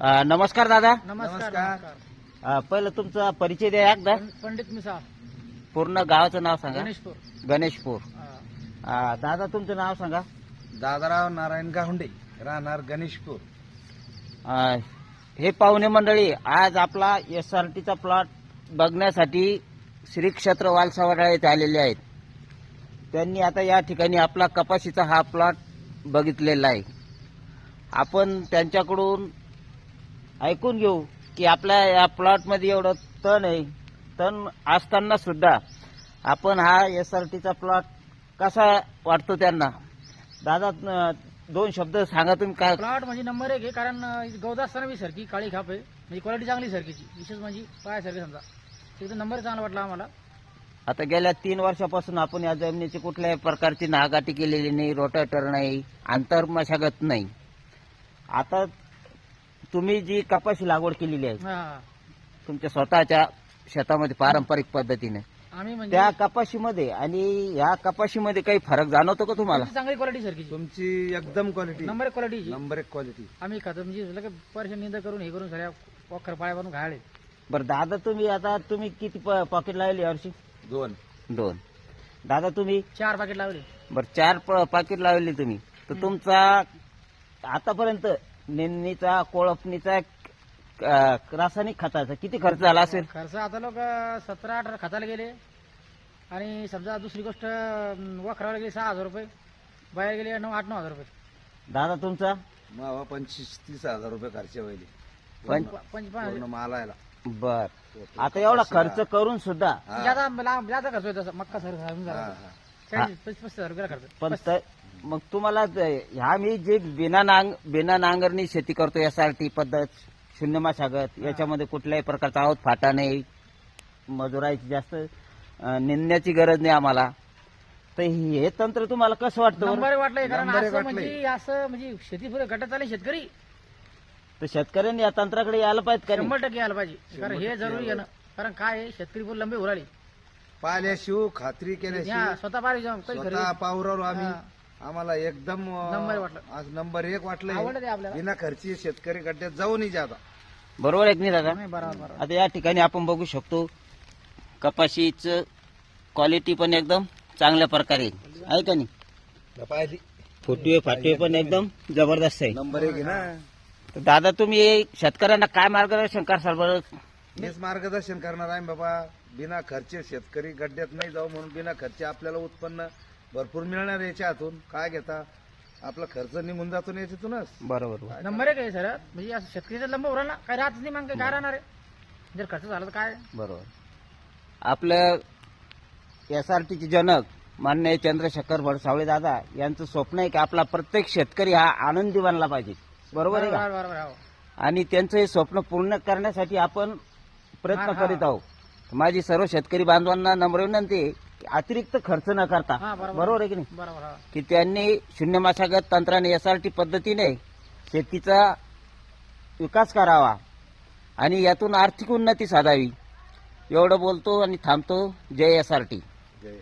अ, नमस्कार दादा. नमस्कार. अ, पहिलं तुमचा परिचय द्या एकदा. पंडित मिसा. पूर्ण गावाचं नाव सांगा. गणेशपूर. गणेशपूर. हा. अ, दादा तुमचं नाव सांगा. दादाराव नारायण गाहुंडे राहणार गणेशपूर. अ, हे पाहुणे मंडळी आज आपला एस आर टीचा प्लॉट बघण्यासाठी श्री क्षेत्र वालसावडा येथे आलेले आहेत. त्यांनी आता या ठिकाणी आपला कपाशीचा हा प्लॉट बघितलेला आहे. आपण त्यांच्याकडून ऐकून घेऊ की आपल्या या प्लॉटमध्ये एवढं तण आहे. तण असताना सुद्धा आपण हा एस आर टीचा प्लॉट कसा वाटतो त्यांना? दादा दोन शब्द सांगा तुम्ही काय? प्लॉट म्हणजे नंबर एक आहे कारण असताना बी सरकी काळी खाप आहे. म्हणजे क्वालिटी चांगली सरकीची विशेष म्हणजे पायासारखी समजा. तिथं नंबर चांगला वाटला आम्हाला. आता गेल्या तीन वर्षापासून आपण या जमिनीची कुठल्याही प्रकारची नागाटी केलेली नाही रोटाटर नाही आंतर मशागत नाही. आता तुम्ही जी कपाशी लागवड केलेली आहे हा. तुमच्या स्वतःच्या शेतामध्ये पारंपरिक पद्धतीने आम्ही म्हणजे त्या कपाशीमध्ये आणि या कपाशीमध्ये काही फरक जाणवतो का तुम्हाला? तुमची चांगली क्वालिटी सरकीची तुमची एकदम क्वालिटी नंबर एक क्वालिटीची नंबर एक क्वालिटी आम्ही खातो म्हणजे लगे परेशान निंदा करून हे करून सगळ्या वखर पाया बनवून घाले बरं दादा तुम्ही आता तुम्ही किती पॉकेट लावली यावर्षी दोन. दोन. दादा तुम्ही? चार पाकिट लावले. बरं चार पाकिट लावली तुम्ही. तर तुमचा आतापर्यंत नेमणीचा कोळपणीचा रासायनिक खताचा किती खर्च झाला असेल? खर्च आता लोक सतरा अठरा खताला गेले. आणि समजा दुसरी गोष्ट अं, वखराला गेले सहा हजार रुपये. बाहेर गेले नऊ आठ नऊ हजार रुपये. दादा तुमचा? मावा पंचवीस तीस हजार रुपये खर्च व्हायले पंच पंच पूर्ण मालायला. बर. आता एवढा खर्च करून सुद्धा हा. ज्यादा लांब ज्यादा खर्च होता मक्का सर हा, हा. चाळीस पस्तीस पस्तीस हजार रुपये खर्च. पण त- मग तुम्हाला ह्या मी जे बिना नांग बिना नांगरणी शेती करतो एस आर टी पद्धत शून्य मशागत याच्यामध्ये कुठल्याही प्रकारचा आहोत फाटा नाही. मजुराची जास्त निंदण्याची गरज नाही आम्हाला. तर हे तंत्र तुम्हाला कसं वाटतं बरं? नंबर वाटलंय कारण नंबर एक असं वाटलंय. म्हणजे असं म्हणजे शेती पुढे गटात आले शेतकरी. तर शेतकऱ्यांनी या तंत्राकडे यायला पाहिजे का नाही? शंभर टक्के यायला पाहिजे. कारण हे जरुरी आहे ना. कारण काय आहे, शेतकरी पुढे लंबे उराले. पाल्याशिव खात्री या केल्याशिव स्वतः पाहिजे जाऊन काही खरेदी? स्वतः पावरावर आम्ही. हा. आम्हाला एकदम नंबर वाटलं. आज नंबर एक वाटलं आवडलं ते आपल्याला. बिना खर्ची शेतकरी गड्ड्यात जाऊ नाही जाता. बरोबर आहे की नाही दादा? नाही बरोबर बरोबर. आता या ठिकाणी आपण बघू शकतो कपाशीचं क्वालिटी पण एकदम चांगल्या प्रकारे आहे. आहे का नाही? पाहिली फुटवे फाटवे पण एकदम जबरदस्त आहे. नंबर एक आहे ना. तर दादा तुम्ही शेतकऱ्यांना काय मार्गदर्शन करसाल बरं? हेच मार्गदर्शन करणार आहे बाबा. बिना खर्च शेतकरी गड्ड्यात नाही जाऊ म्हणून बिना खर्च आपल्याला उत्पन्न भरपूर मिळणार आहे याच्या हातून. काय घेता? आपला खर्च निघून जातो ना याच्यातूनच. बरोबर. नंबर एक आहे सर. म्हणजे असं शेतकरीचा लंब उराला काय राहत नाही मग काय राहणार आहे? जर खर्च झाला तर काय? बरोबर. आपलं एस आर टीचे जनक मान्य चंद्रशेखर भडसावळे दादा यांचं स्वप्न आहे की आपला प्रत्येक शेतकरी हा आनंदी बनला पाहिजे. बरोबर आहे का? बरोबर बरोबर हो. आणि त्यांचं हे स्वप्न पूर्ण करण्यासाठी आपण प्रयत्न हा, हा. करीत आहोत. माझी सर्व शेतकरी बांधवांना नम्र विनंती आहे अतिरिक्त खर्च न करता. हा, बरोबर. बरोबर आहे की नाही? बरोबर हा. की त्यांनी शून्य मशागत तंत्राने एस आर टी पद्धतीने शेतीचा विकास करावा आणि यातून आर्थिक उन्नती साधावी. एवढं बोलतो आणि थांबतो. जय एस आर टी जय